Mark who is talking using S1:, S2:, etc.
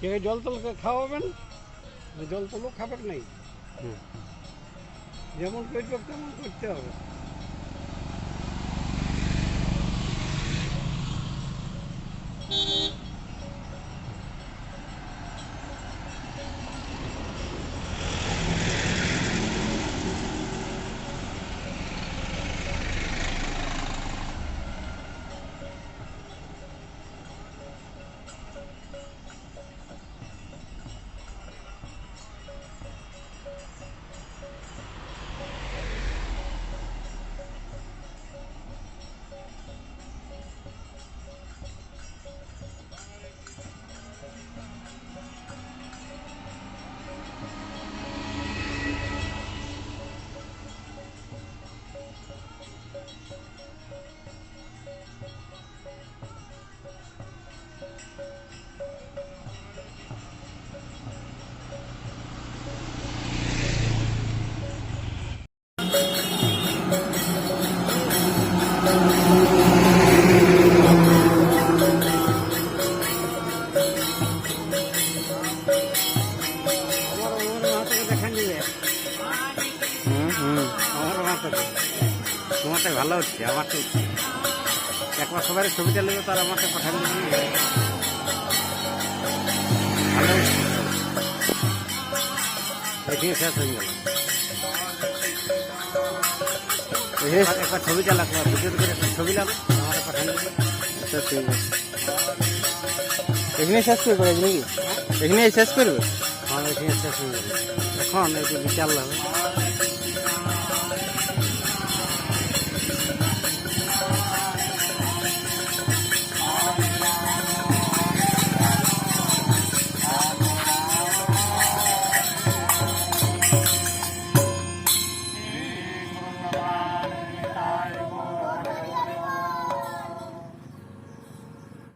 S1: কে জল তল খাওয়াবেন? জল তলও খাবেন নেই। যেমন করবে তেমন করতে হবে। আমার মাথাকে
S2: তোমারটা ভালো হচ্ছে। আমার তো একবার সবাই ছবিটা নেবে তার আমারটা পাঠান ভালো। এখানে শেষ হয়ে গেল। একবার ছবিটা লাগবে ভিডিও করে একটা ছবি লাগবে আমার পাঠান
S3: আচ্ছা ঠিক আছে এখানে শেষ করবে নাকি? এখানে শেষ করবে?
S2: আমার এখানে শেষ হয়ে গেল। এখন একটু বিচার লাগবে